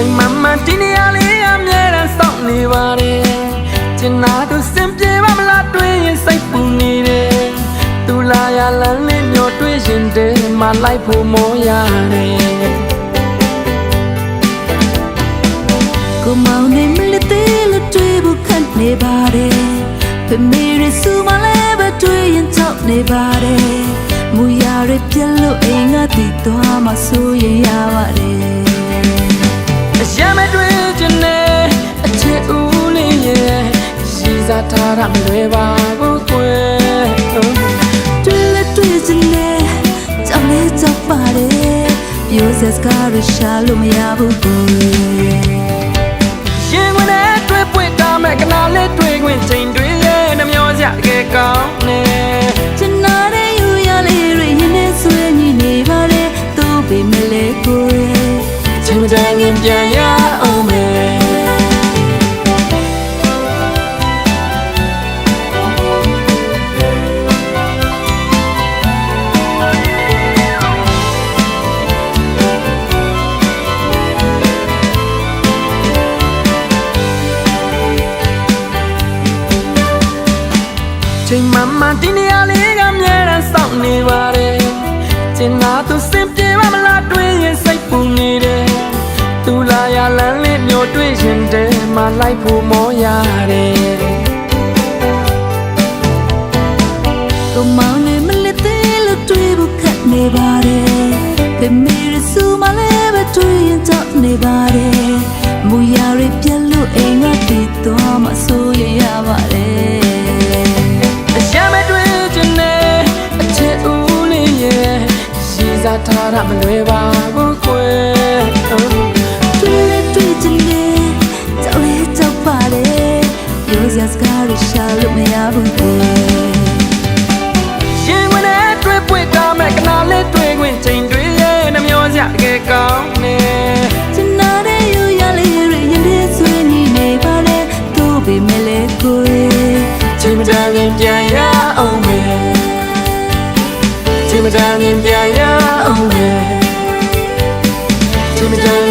ချိန်မှမှဒီနေရာလေးအမြဲတမ်းစောင့်နေပါတယ်ကျင်နာတို့စင်ပြေပါမလားတွေ့ရင်စိတ်ပူနေတယ်သူလာရလမ်းလေးမျိုးတွေ့ရင်တည်းမလိုက်ဖို့မောရတယ်ကိုမောင်နေမလက်သေးလို့တွေ့ဖို့ခန့်နေပါတယ်ဖမေရစူမလည်းပဲတွေ့ရင်ချောက်နေပါတယ်မူရရပြက်လို့အိမ်ကတည်သွားမှဆိုရင်ရပါတယ် တာမလွယ်ပါဘူးကွယ်တွေ့လက်တွေ့ချင်နေကြောက်လဲကြောက်ပါတယ်ပြောစစကားရရှာလို့မရဘူးကိုရင်ဝင်နဲ့တွေ့ပွင့်တာမဲ့ကနာလေးတွေ့ခွင့်ချိန်တွေရဲ့နှမျောစရာတကယ်ကောင်းနေချင်နာတဲ့ယူရလေးရင်းနေဆွေးညီနေပါတယ်သူ့ပေမလဲကိုယ်ချိန်မတန်ခင်ပြန်ရ ချိန်မှမှဒီနေရာလေးကမြဲတမ်းစောင့်နေပါတယ်ကျင်နာသူစင်ပြေပါမလားတွေ့ရင်စိတ်ပူနေတယ်သူလာရလမ်းလေးမျိုးတွေ့ရင်တည်းမလိုက်ဖို့မောရတယ်ကိုမောင်နေမလက်သေးလို့တွေ့ဖို့ခက်နေပါတယ်ဖမေရစူမလ စားထားတာမလွယ်ပါဘူးကွယ်တွေ့လက်တွေ့ချင်နေကြောက်လဲကြောက်ပါတယ်ပြောစရာစကားရရှာလို့မရဘူးကိုရင်ဝင်နဲ့တွေ့ပွင့်တာမဲ့ကနာလေးတွေ့ခွင့်ချိန်တွေရဲ့နှမျောစရာတကယ်ကောင်းနေချင်နာတဲ့ယူရလေးရင်းနေဆွေးညီနေပါတယ်သူ့ပေမဲ့လဲကိုယ်ချိန်မတန်ခင်ပြန်ရအောင်မယ်ချိန်မတန်ခင်ပြန်ရ အောင်မယ်ချိန်မတန်